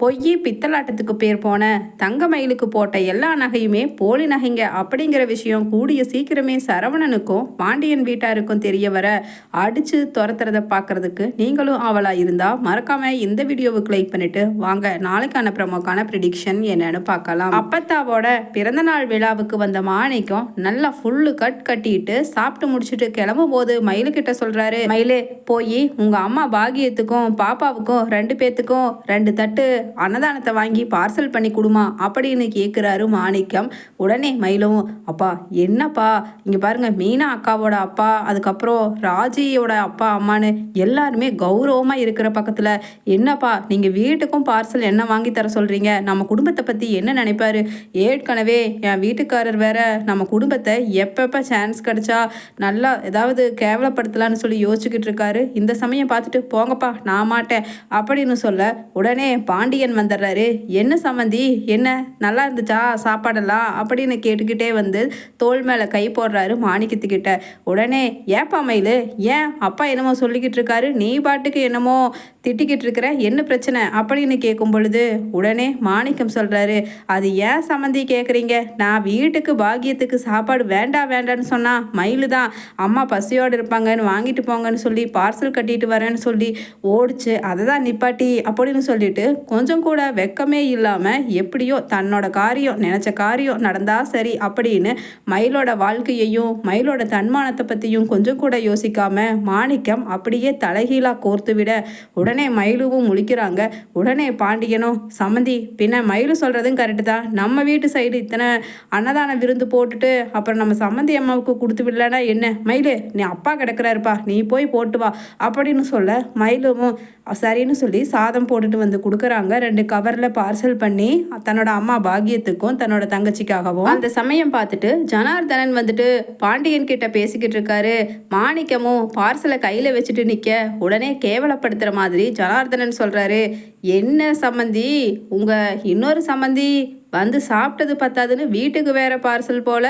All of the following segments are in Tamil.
பொய் பித்தலாட்டத்துக்கு பேர் போன தங்க மயிலுக்கு போட்ட எல்லா நகையுமே போலி நகைங்க அப்படிங்கிற விஷயம் கூடிய சீக்கிரமே சரவணனுக்கும் பாண்டியன் வீட்டாருக்கும் தெரிய வர அடித்து துரத்துறத பார்க்கறதுக்கு நீங்களும் அவளாக இருந்தால் மறக்காம இந்த வீடியோவுக்கு லைக் பண்ணிட்டு வாங்க. நாளைக்கான ப்ரமோக்கான ப்ரிடிக்ஷன் என்னன்னு பார்க்கலாம். அப்பத்தாவோட பிறந்தநாள் விழாவுக்கு வந்த மாணிக்கம் நல்லா ஃபுல்லு கட் கட்டிட்டு சாப்பிட்டு முடிச்சுட்டு கிளம்பும் போது மயிலுக்கிட்ட சொல்கிறாரு மயிலே போய் உங்கள் அம்மா பாகியத்துக்கும் பாப்பாவுக்கும் ரெண்டு பேத்துக்கும் ரெண்டு தட்டு அன்னதானத்தை வாங்கி பார்சல் பண்ணி கொடுமா அப்படின்னு கேட்குறாரு மாணிக்கம். உடனே மயிலவும் அப்பா என்னப்பா? இங்கே பாருங்கள் மீனா அக்காவோட அப்பா அதுக்கப்புறம் ராஜியோட அப்பா அம்மான்னு எல்லாருமே கௌரவமாக இருக்கிற பக்கத்தில். என்னப்பா நீங்கள் வீட்டுக்கும் பார்சல் என்ன வாங்கி தர சொல்கிறீங்க நம்ம குடும்பத்தை பற்றி என்ன நினைப்பாரு? ஏற்கனவே என் வீட்டுக்காரர் வேற நம்ம குடும்பத்தை எப்பப்போ சான்ஸ் கிடைச்சா நல்லா ஏதாவது கேவலப்படுத்தலான்னு சொல்லி யோசிச்சுக்கிட்டு இருக்காரு. இந்த சமயம் பார்த்துட்டு போங்கப்பா நான் மாட்டேன் அப்படின்னு சொல்ல உடனே பாண்டியன் வந்துடுறாரு. என்ன சம்மந்தி? என்ன? நல்லா இருந்துச்சா? சாப்பாடெல்லாம்? அப்படின்னு கேட்டுக்கிட்டே வந்து தோள் மேலே கை போடுறாரு மாணிக்கத்துக்கிட்ட உடனே ஏப்பா மயிலு? ஏன்? அப்பா என்னமோ சொல்லிக்கிட்டு இருக்காரு. நீ பாட்டுக்கு என்னமோ திட்டிக்கிட்டு இருக்கிற? என்ன பிரச்சனை? அப்படின்னு கேட்கும் பொழுது உடனே மாணிக்கம் சொல்கிறாரு அது ஏன் சம்மந்தி கேட்குறீங்க நான் வீட்டுக்கு பாக்கியத்துக்கு சாப்பாடு வேண்டாம் வேண்டான்னு சொன்னால் மயிலு தான். அம்மா பசியோடு இருப்பாங்கன்னு வாங்கிட்டு போங்கன்னு சொல்லி பார்சல் கட்டிட்டு வரேன்னு சொல்லி ஓடிச்சு அதை தான் நிப்பாட்டி அப்படின்னு சொல்லிட்டு கொஞ்சம் கூட வெக்கமே இல்லாமல் எப்படியோ தன்னோட காரியம் நினச்ச காரியம் நடந்தால் சரி அப்படின்னு மயிலோட வாழ்க்கையையும் மயிலோட தன்மானத்தை பற்றியும் கொஞ்சம் கூட யோசிக்காம மாணிக்கம் அப்படியே தலைகீழாக கோர்த்து விட உடனே மயிலுவும் முழிக்கிறாங்க. உடனே பாண்டியனும் சமந்தி பின்ன மயிலு சொல்கிறதும் கரெக்டு தான். நம்ம வீட்டு சைடு இத்தனை அன்னதான விருந்து போட்டுட்டு அப்புறம் நம்ம சம்மந்தி அம்மாவுக்கு கொடுத்து விடலனா என்ன? மயிலு நீ அப்பா கிடக்குறாருப்பா நீ போய் போட்டு வா அப்படின்னு சொல்ல மயிலும் சரின்னு சொல்லி சாதம் போட்டுட்டு வந்து கொடுக்குறாங்க. ரெண்டு கவரில் பார்சல் பண்ணி தன்னோட அம்மா பாகியத்துக்கும் தன்னோட தங்கச்சிக்காகவும். அந்த சமயம் பார்த்துட்டு ஜனார்தனன் வந்துட்டு பாண்டியன் கிட்ட பேசிக்கிட்டு இருக்காரு. மாணிக்கமும் பார்சலை கையில் வச்சுட்டு நிற்க உடனே கேவலப்படுத்துகிற மாதிரி ஜனார்தனன் சொல்கிறாரு என்ன சம்மந்தி உங்கள் இன்னொரு சம்மந்தி வந்து சாப்பிட்டது பத்தாதுன்னு வீட்டுக்கு வேறு பார்சல் போல்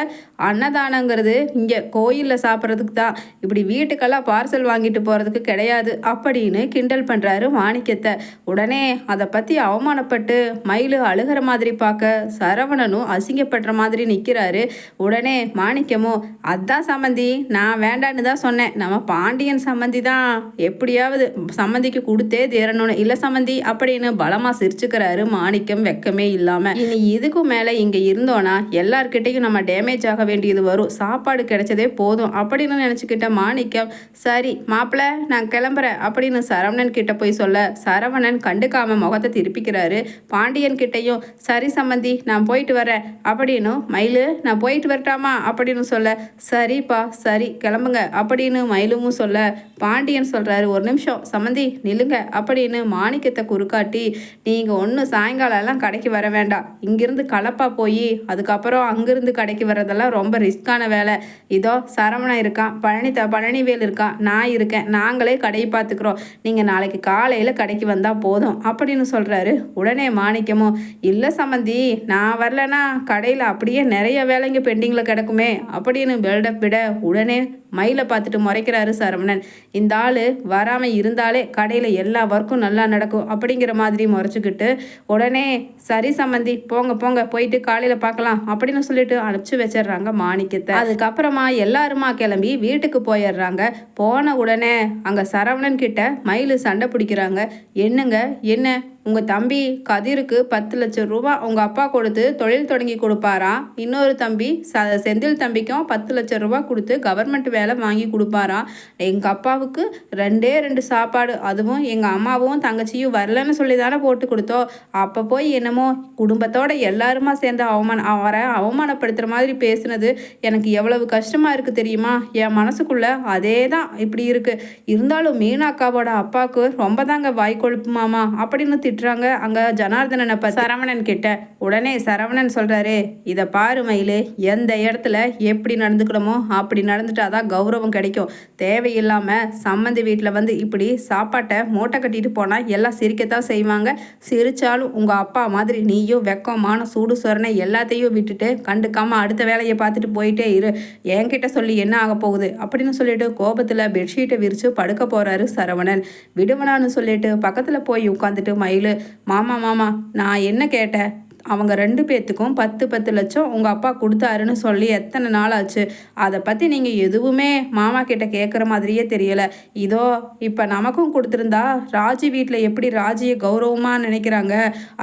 அன்னதானங்கிறது இங்கே கோயிலில் சாப்பிட்றதுக்கு தான். இப்படி வீட்டுக்கெல்லாம் பார்சல் வாங்கிட்டு போகிறதுக்கு கிடையாது அப்படின்னு கிண்டல் பண்ணுறாரு மாணிக்கத்தை. உடனே அதை பற்றி அவமானப்பட்டு மயிலு அழுகிற மாதிரி பார்க்க சரவணனும் அசிங்கப்படுற மாதிரி நிற்கிறாரு உடனே மாணிக்கமும் அதான் சம்மந்தி நான் வேண்டான்னு தான் சொன்னேன். நம்ம பாண்டியன் சம்மந்தி தான். எப்படியாவது சம்மந்திக்கு கொடுத்தே தேரணும்னு. இல்லை சம்மந்தி அப்படின்னு பலமாக சிரிச்சுக்கிறாரு மாணிக்கம் வெக்கமே இல்லாமல் இனி இதுக்கும் மேலே இங்கே இருந்தோன்னா எல்லார்கிட்டையும் நம்ம டேமேஜ் ஆக வேண்டியது வரும். சாப்பாடு கிடைச்சதே போதும் அப்படின்னு நினச்சிக்கிட்ட மாணிக்கம் சரி மாப்பிள்ள நான் கிளம்புறேன் அப்படின்னு சரவணன் கிட்ட போய் சொல்ல சரவணன் கண்டுக்காம முகத்தை திருப்பிக்கிறாரு. பாண்டியன் கிட்டையும் சரி சம்மந்தி நான் போயிட்டு வரேன் அப்படின்னும் மயிலு நான் போயிட்டு வரட்டாமா? அப்படின்னு சொல்ல சரிப்பா சரி கிளம்புங்க அப்படின்னு மயிலும் சொல்ல பாண்டியன் சொல்கிறாரு ஒரு நிமிஷம் சம்மந்தி நில்லுங்க அப்படின்னு மாணிக்கத்தை குறுக்காட்டி நீங்கள் ஒன்றும் சாயங்காலம் எல்லாம் கடைக்கு வர வேண்டாம். இங்கேருந்து கலப்பா போய் அதுக்கப்புறம் அங்கேருந்து கடைக்கு வர்றதெல்லாம் ரொம்ப ரிஸ்க்கான வேலை. இதோ சரவணன் இருக்கான் பழனி த பழனிவேல் இருக்கான் நான் இருக்கேன் நாங்களே கடையை பார்த்துக்குறோம். நீங்கள் நாளைக்கு காலையில் கடைக்கு வந்தால் போதும் அப்படின்னு சொல்கிறாரு உடனே மாணிக்கமும் இல்லை சம்மந்தி நான் வரலன்னா கடையில் அப்படியே நிறைய வேலைங்க பெண்டிங்கில் கிடக்குமே அப்படின்னு பில்டப் விட உடனே மயிலை பார்த்துட்டு முறைக்கிறாரு சரவணன். இந்த ஆள் வராமல் இருந்தாலே கடையில் எல்லா ஒர்க்கும் நல்லா நடக்கும் அப்படிங்கிற மாதிரி முறைச்சிக்கிட்டு உடனே சரி சம்மந்தி போங்க போங்க போயிட்டு காலையில் பார்க்கலாம் அப்படின்னு சொல்லிட்டு அனுப்பிச்சு வச்சிடுறாங்க மாணிக்கத்தை. அதுக்கப்புறமா எல்லாருமா கிளம்பி வீட்டுக்கு போயிடுறாங்க. போன உடனே அங்கே சரவணன் கிட்ட மயில் சண்டை பிடிக்கிறாங்க. என்னங்க என்ன? உங்கள் தம்பி கதிருக்கு பத்து லட்சம் ரூபா உங்கள் அப்பா கொடுத்து தொழில் தொடங்கி கொடுப்பாராம் இன்னொரு தம்பி ச செந்தில் தம்பிக்கும் பத்து லட்சம் ரூபா கொடுத்து கவர்மெண்ட் வேலை வாங்கி கொடுப்பாராம் எங்கள் அப்பாவுக்கு ரெண்டே ரெண்டு சாப்பாடு. அதுவும் எங்கள் அம்மாவும் தங்கச்சியும் வரலன்னு சொல்லி தானே போட்டு கொடுத்தோம். அப்போ போய் என்னமோ குடும்பத்தோட எல்லாருமா சேர்ந்து அவமான அவரை அவமானப்படுத்துகிற மாதிரி பேசுனது எனக்கு எவ்வளவு கஷ்டமாக இருக்குது தெரியுமா? என் மனசுக்குள்ளே அதே தான் இப்படி இருக்குது இருந்தாலும் மீனாக்காவோட அப்பாவுக்கு ரொம்ப தாங்க வாய்க்கொழுப்புமாமா அப்படின்னு திட்டுறாங்க. அங்கே ஜனார்தனனை இப்போ சரவணன் கிட்ட உடனே சரவணன் சொல்கிறாரு இதை பாரு மயிலு எந்த இடத்துல எப்படி நடந்துக்கணுமோ அப்படி நடந்துட்டாதான் கௌரவம் கிடைக்கும். தேவையில்லாமல் சம்மந்தி வீட்டில் வந்து இப்படி சாப்பாட்டை மூட்டை கட்டிட்டு போனால் எல்லாம் சிரிக்கத்தான் செய்வாங்க. சிரித்தாலும் உங்கள் அப்பா மாதிரி நீயும் வெக்கமான சூடு சொரணை எல்லாத்தையும் விட்டுட்டு கண்டுக்காமல் அடுத்த வேலையை பார்த்துட்டு போயிட்டே இரு. என்கிட்ட சொல்லி என்ன ஆக போகுது? அப்படின்னு சொல்லிட்டு கோபத்தில் பெட்ஷீட்டை விரித்து படுக்க போகிறாரு சரவணன். விடுவனான்னு சொல்லிட்டு பக்கத்தில் போய் உட்காந்துட்டு மயில் மயிலு மாமா மாமா நான் என்ன கேட்டேன்? அவங்க ரெண்டு பேர்த்துக்கும் பத்து பத்து லட்சம் உங்கள் அப்பா கொடுத்தாருன்னு சொல்லி எத்தனை நாள் ஆச்சு? அதை பற்றி நீங்கள் எதுவுமே மாமா கிட்ட கேட்குற மாதிரியே தெரியலை. இதோ இப்போ நமக்கும் கொடுத்துருந்தா ராஜி வீட்டில் எப்படி ராஜியை கௌரவமாக நினைக்கிறாங்க?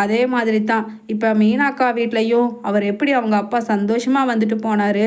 அதே மாதிரி தான் இப்போ மீனாக்கா வீட்லேயும் அவர் எப்படி அவங்க அப்பா சந்தோஷமாக வந்துட்டு போனார்?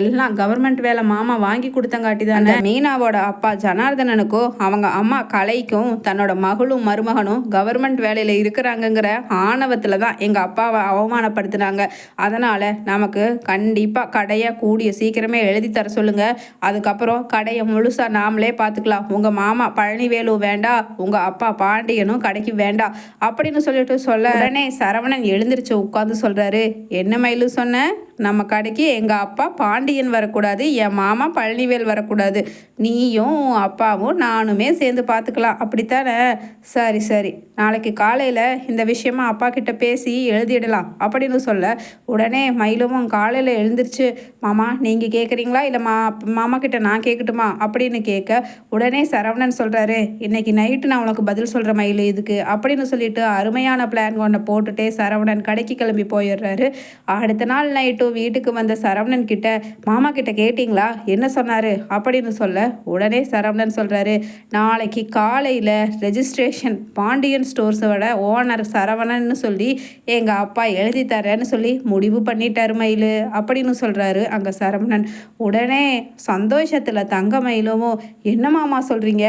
எல்லாம் கவர்மெண்ட் வேலை மாமா வாங்கி கொடுத்தங்காட்டி தானே. மீனாவோட அப்பா ஜனார்தனனுக்கும் அவங்க அம்மா கலைக்கும் தன்னோட மகளும் மருமகனும் கவர்மெண்ட் வேலையில் இருக்கிறாங்கங்கிற ஆணவத்தில் தான் எங்கள் அப்பா அவமானப்படுத்தினாங்க. அதனால் நமக்கு கண்டிப்பாக கடையை கூடிய சீக்கிரமே எழுதி தர சொல்லுங்கள் அதுக்கப்புறம் கடையை முழுசாக நாமளே பார்த்துக்கலாம். உங்கள் மாமா பழனிவேலு வேண்டாம் உங்கள் அப்பா பாண்டியனும் கடைக்கு வேண்டாம் அப்படின்னு சொல்லிட்டு சொல்ல உடனே சரவணன் எழுந்திருச்சு உட்காந்து சொல்கிறாரு என்ன மயிலு சொன்ன? நம்ம கடைக்கு எங்கள் அப்பா பாண்டியன் வரக்கூடாது என் மாமா பழனிவேல் வரக்கூடாது. நீயும் அப்பாவும் நானுமே சேர்ந்து பார்த்துக்கலாம் அப்படித்தானே? சரி சரி. நாளைக்கு காலையில் இந்த விஷயமா அப்பா கிட்ட பேசி எழுதிடலாம். அப்படின்னு சொல்ல உடனே மயிலும் காலையில் எழுந்திருச்சு மாமா நீங்கள் கேட்குறீங்களா இல்லை மா மாமா கிட்ட நான் கேட்கட்டுமா அப்படின்னு கேட்க உடனே சரவணன் சொல்கிறாரு இன்னைக்கு நைட்டு நான் உனக்கு பதில் சொல்கிற மயில் இதுக்கு. அப்படின்னு சொல்லிட்டு அருமையான பிளான் கொண்ட போட்டுட்டே சரவணன் கடைக்கு கிளம்பி போயிடுறாரு. அடுத்த நாள் நைட்டு நைட்டும் வீட்டுக்கு வந்த சரவணன் கிட்ட மாமா கிட்ட கேட்டிங்களா? என்ன சொன்னாரு? அப்படின்னு சொல்ல உடனே சரவணன் சொல்கிறாரு நாளைக்கு காலையில் ரெஜிஸ்ட்ரேஷன் பாண்டியன் ஸ்டோர்ஸோட ஓனர் சரவணன்னு சொல்லி எங்கள் அப்பா எழுதி தரேன்னு சொல்லி முடிவு பண்ணிட்டாரு மயில் அப்படின்னு சொல்கிறாரு அங்கே சரவணன். உடனே சந்தோஷத்தில் தங்க மயிலும் என்ன மாமா சொல்கிறீங்க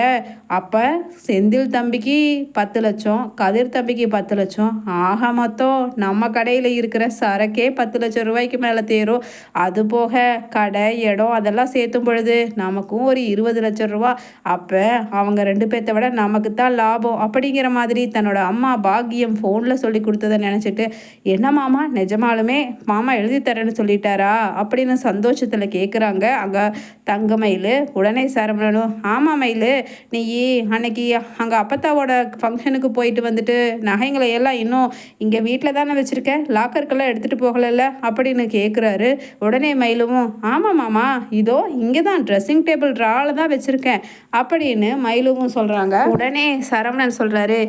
அப்போ செந்தில் தம்பிக்கு பத்து லட்சம் கதிர் தம்பிக்கு பத்து லட்சம் ஆக மொத்தம் நம்ம கடையில் இருக்கிற சரக்கே பத்து லட்சம் ரூபாய்க்கு மேலே தேரும். அது போக கடை இடம் அதெல்லாம் சேர்த்தும் பொழுது நமக்கும் ஒரு இருபது லட்சம் ரூபா. அப்போ அவங்க ரெண்டு பேர்த்த விட நமக்கு தான் லாபம். அப்படிங்கிற மாதிரி தன்னோட அம்மா பாக்கியம் ஃபோனில் சொல்லி கொடுத்ததை நினச்சிட்டு என்ன மாமா நிஜமாலுமே மாமா எழுதி தரேன்னு சொல்லிட்டாரா? அப்படின்னு சந்தோஷத்தில் கேட்குறாங்க அங்கே தங்க மயில் உடனே சரவணனும் ஆமாம் மயில் நீ அன்னைக்கு அங்கே அப்பத்தாவோட ஃபங்க்ஷனுக்கு போயிட்டு வந்துட்டு நகைங்களை எல்லாம் இன்னும் இங்கே வீட்டில் தானே வச்சுருக்க? லாக்கருக்கெல்லாம் எடுத்துகிட்டு போகலைல்ல? அப்படின்னு கேட்குறாரு உடனே மயிலுவும் ஆமாம் மாமா இதோ இங்கே தான் ட்ரெஸ்ஸிங் டேபிள் ட்ராவில் தான் வச்சுருக்கேன். அப்படின்னு மயிலுவும் சொல்கிறாங்க உடனே சரவணன் சொல்கிறாரு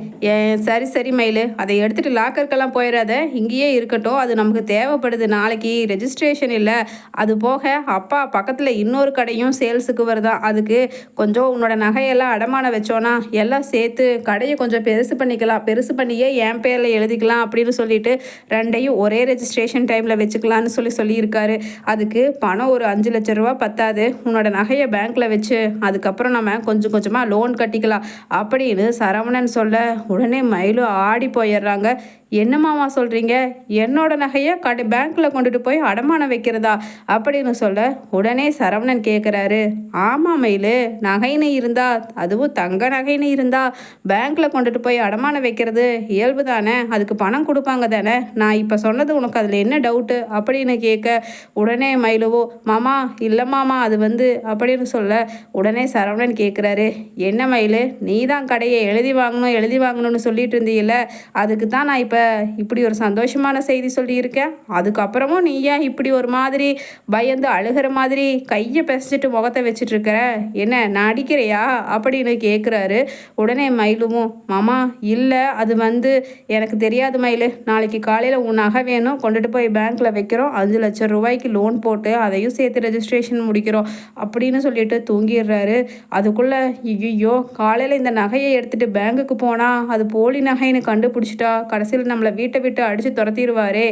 சரி சரி மயில் அதை எடுத்துகிட்டு லாக்கருக்கெல்லாம் போயிடாத. இங்கேயே இருக்கட்டும். அது நமக்கு தேவைப்படுது. நாளைக்கு ரெஜிஸ்ட்ரேஷன் இல்லை. அது போக அப்பா பக்கத்தில் இன்னொரு கடையும் சேல்ஸுக்கு வருதான் அதுக்கு கொஞ்சம் உன்னோட நகையெல்லாம் அடமானம் வச்சோன்னா எல்லாம் சேர்த்து கடையை கொஞ்சம் பெருசு பண்ணிக்கலாம். பெருசு பண்ணியே என் பேரில் எழுதிக்கலாம். அப்படின்னு சொல்லிட்டு ரெண்டையும் ஒரே ரெஜிஸ்ட்ரேஷன் டைமில் வச்சுக்கலான்னு சொல்லி சொல்லியிருக்காரு. அதுக்கு பணம் ஒரு அஞ்சு லட்ச ரூபா பத்தாது. உன்னோட நகையை பேங்க்கில் வச்சு அதுக்கப்புறம் நம்ம கொஞ்சம் கொஞ்சமாக லோன் கட்டிக்கலாம். அப்படின்னு சரவணன் சொல்ல உடனே மயிலும் ஆடி போயிடுறாங்க. என்ன சொல்கிறீங்க என்னோட நகையை கடை பேங்க்கில் கொண்டுட்டு போய் அடமானம் வைக்கிறதா? அப்படின்னு சொல்ல உடனே சரவணன் கேட்குறாரு ஆமாம் மயில். நகைன்னு இருந்தா அதுவும் தங்க நகைன்னு இருந்தா பேங்க்கில் கொண்டுட்டு போய் அடமானம் வைக்கிறது இயல்பு தானே? அதுக்கு பணம் கொடுப்பாங்க தானே? நான் இப்போ சொன்னது உனக்கு அதில் என்ன டவுட்டு அப்படின்னு கேட்க உடனே மயிலுவோ மாமா இல்லை மாமா அது வந்து அப்படின்னு சொல்ல உடனே சரவணன் கேட்குறாரு என்ன மயில்? நீ தான் கடையை எழுதி வாங்கணும் எழுதி வாங்கணும்னு சொல்லிட்டு இருந்தீங்கல்ல அதுக்கு தான் நான் இப்போ இப்படி ஒரு சந்தோஷமான செய்தி சொல்லியிருக்கேன் அதுக்கப்புறமும் நீ ஏன் இப்படி ஒரு மாதிரி பயந்து அழுகிற மாதிரி கையை பிசைச்சிட்டு முகத்தை வச்சுட்டு இருக்கிற என்ன நான் அடிக்கிறையா? அப்படின்னு கேட்குறாரு உடனே மயிலுவும் மாமா இல்லை அது வந்து எனக்கு தெரியாது மயில். நாளைக்கு காலையில் உன் நகை வேணும். கொண்டுட்டு போய் பேங்க்கில் வைக்கிறோம். அஞ்சு லட்சம் ரூபாய்க்கு லோன் போட்டு அதையும் சேர்த்து ரெஜிஸ்ட்ரேஷன் முடிக்கிறோம். அப்படின்னு சொல்லிட்டு தூங்கிடுறாரு. அதுக்குள்ளே ஐயோ காலையில் இந்த நகையை எடுத்துகிட்டு பேங்குக்கு போனால் அது போலி நகைன்னு கண்டுபிடிச்சிட்டா. கடைசியில் நம்மளை வீட்டை விட்டு அடித்து துரத்திடுவார்.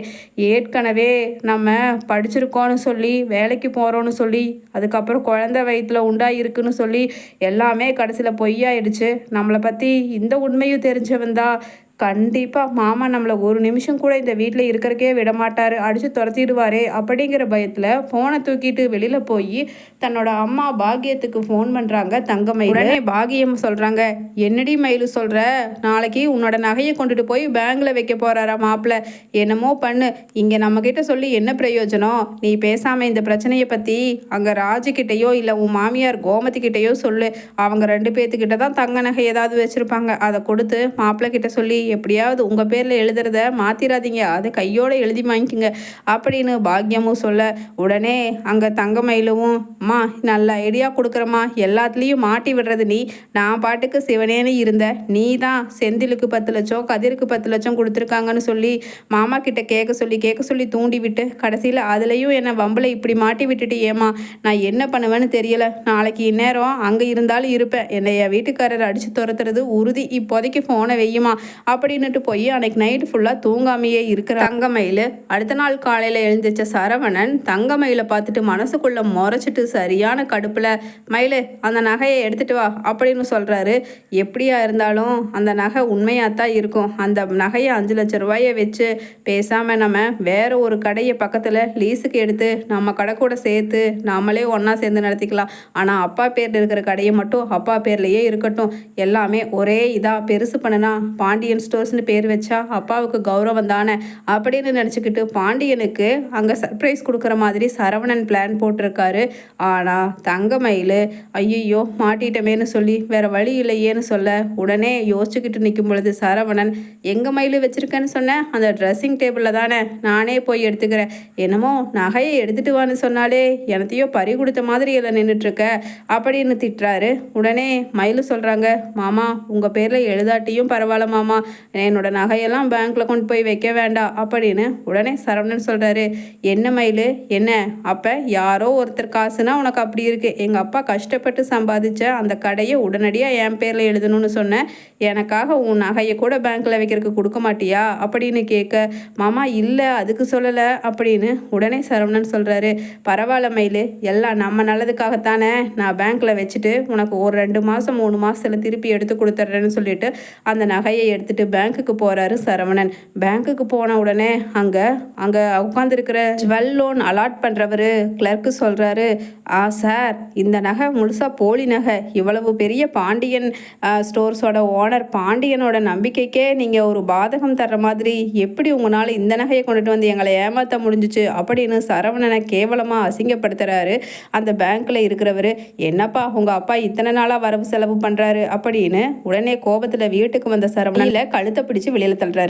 ஏற்கனவே நம்ம படிச்சிருக்கோன்னு சொல்லி வேலைக்கு போகிறோன்னு சொல்லி அதுக்கப்புறம் குழந்த வயிற்றுல உண்டாயிருக்குன்னு சொல்லி எல்லாமே கடைசியில் பொய்யாயிடுச்சு. நம்மளை பற்றி இந்த உண்மையும் தெரிஞ்சவன் தான். கண்டிப்பாக மாமா நம்மளை ஒரு நிமிஷம் கூட இந்த வீட்டில் இருக்கிறக்கே விட மாட்டார் அடித்து துரத்திடுவாரே அப்படிங்கிற பயத்தில் ஃபோனை தூக்கிட்டு வெளியில் போய் தன்னோட அம்மா பாகியத்துக்கு ஃபோன் பண்ணுறாங்க தங்கமயில். உடனே பாகியம் சொல்கிறாங்க என்னடி மயிலு சொல்கிற நாளைக்கு உன்னோட நகையை கொண்டுட்டு போய் பேங்கில் வைக்க போகிறாரா மாப்பிள்ள என்னமோ பண்ணு. இங்கே நம்மக்கிட்ட சொல்லி என்ன பிரயோஜனம்? நீ பேசாமல் இந்த பிரச்சனையை பற்றி அங்கே ராஜுக்கிட்டேயோ இல்லை உன் மாமியார் கோமதிக்கிட்டேயோ சொல்லு. அவங்க ரெண்டு பேர்த்துக்கிட்ட தான் தங்க நகை ஏதாவது வச்சுருப்பாங்க. அதை கொடுத்து மாப்பிள்ளை கிட்ட சொல்லி எப்படியாவது உங்கள் பேரில் எழுதுறத மாற்றிடாதீங்க அதை கையோடு எழுதி வாங்கிக்கோங்க. அப்படின்னு பாக்யமும் சொல்ல உடனே அங்கே தங்கமயிலவும் அம்மா நல்ல ஐடியா கொடுக்குறம்மா. எல்லாத்துலேயும் மாட்டி விடுறது நீ. நான் பாட்டுக்கு சிவனேன்னு இருந்த. நீ தான் செந்திலுக்கு பத்து லட்சம் கதிருக்கு பத்து லட்சம் கொடுத்துருக்காங்கன்னு சொல்லி மாமா கிட்ட கேட்க சொல்லி கேட்க சொல்லி தூண்டி விட்டு கடைசியில் அதுலேயும் என்னை வம்பளை இப்படி மாட்டி விட்டுட்டு ஏமா நான் என்ன பண்ணுவேன்னு தெரியலை. நாளைக்கு இந்நேரம் அங்கே இருந்தாலும் இருப்பேன். என்னை என் வீட்டுக்காரர் அடித்து துரத்துறது உறுதி. இப்போதைக்கு ஃபோனை வெய்யுமா அப்படின்னுட்டு போய் அன்னைக்கு நைட்டு ஃபுல்லாக தூங்காமையே இருக்கிற. தங்கமயில். அடுத்த நாள் காலையில் எழுந்திரிச்ச சரவணன் தங்கமயிலை பார்த்துட்டு மனசுக்குள்ளே முறைச்சிட்டு சரியான கடுப்பில். மயிலு அந்த நகையை எடுத்துகிட்டு வா அப்படின்னு சொல்கிறாரு எப்படியா இருந்தாலும் அந்த நகை உண்மையாக தான் இருக்கும். அந்த நகையை அஞ்சு லட்ச ரூபாயை வச்சு பேசாமல் நம்ம வேறு ஒரு கடையை பக்கத்தில் லீஸுக்கு எடுத்து நம்ம கடை கூட சேர்த்து நாமளே ஒன்றா சேர்ந்து நடத்திக்கலாம். ஆனால் அப்பா பேரில் இருக்கிற கடையை மட்டும் அப்பா பேர்லேயே இருக்கட்டும். எல்லாமே ஒரே இதாக பெருசு பண்ணுனா பாண்டியன் ஸ்டோர்ஸ்னு பேர் வச்சா அப்பாவுக்கு கௌரவம் தானே? அப்படின்னு நினச்சிக்கிட்டு பாண்டியனுக்கு அங்கே சர்ப்ரைஸ் கொடுக்குற மாதிரி சரவணன் பிளான் போட்டிருக்காரு. ஆனால் தங்கமயில் ஐயோ மாட்டிட்டமேனு சொல்லி வேற வழி இல்லையேன்னு சொல்ல உடனே யோசிச்சுக்கிட்டு நிற்கும் பொழுது சரவணன் எங்கள் மயில் வச்சிருக்கேன்னு சொன்னேன் அந்த ட்ரெஸ்ஸிங் டேபிளில் தானே? நானே போய் எடுத்துக்கிறேன். என்னமோ நகையை எடுத்துகிட்டு வான்னு சொன்னாலே எனத்தையோ பறி கொடுத்த மாதிரி இதில் நின்றுட்டுருக்க அப்படின்னு திட்டுறாரு. உடனே மயில் சொல்கிறாங்க மாமா உங்கள் பேரில் எழுதாட்டியும் பரவாயில்ல மாமா. என்னோட நகையெல்லாம் பேங்க்கில் கொண்டு போய் வைக்க வேண்டாம் அப்படின்னு உடனே சரவணன் சொல்கிறாரு என்ன மயில்? என்ன? அப்போ யாரோ ஒருத்தர் காசுனா உனக்கு அப்படி இருக்குது எங்கள் அப்பா கஷ்டப்பட்டு சம்பாதிச்ச அந்த கடையை உடனடியாக என் பேரில் எழுதணும்னு சொன்னேன் எனக்காக உன் நகையை கூட பேங்க்கில் வைக்கிறதுக்கு கொடுக்க மாட்டியா? அப்படின்னு கேட்க மாமா இல்லை அதுக்கு சொல்லலை. அப்படின்னு உடனே சரவணன் சொல்கிறாரு பரவாயில்ல மயில் எல்லாம் நம்ம நல்லதுக்காகத்தானே. நான் பேங்க்கில் வச்சுட்டு உனக்கு ஒரு ரெண்டு மாதம் மூணு மாதத்தில் திருப்பி எடுத்து கொடுத்துட்றேன்னு சொல்லிட்டு அந்த நகையை எடுத்துகிட்டு சொல்லிட்டு பேங்க்குக்கு போகிறாரு சரவணன். பேங்க்குக்கு போன உடனே அங்கே அங்கே உட்காந்துருக்கிற ஜுவல் லோன் அலாட் பண்ணுறவர் கிளர்க்கு சொல்கிறாரு ஆ சார் இந்த நகை முழுசாக போலி நகை. இவ்வளவு பெரிய பாண்டியன் ஸ்டோர்ஸோட ஓனர் பாண்டியனோட நம்பிக்கைக்கே நீங்கள் ஒரு பாதகம் தர்ற மாதிரி. எப்படி உங்களால் இந்த நகையை கொண்டுட்டு வந்து எங்களை ஏமாற்ற முடிஞ்சுச்சு? அப்படின்னு சரவணனை கேவலமாக அசிங்கப்படுத்துறாரு அந்த பேங்க்கில் இருக்கிறவர். என்னப்பா உங்கள் அப்பா இத்தனை நாளாக வரவு செலவு பண்ணுறாரு அப்படின்னு உடனே கோபத்தில் வீட்டுக்கு வந்த சரவணையில் கழுத்தை பிடிச்சு வெளியில் தள்ளுறாரு.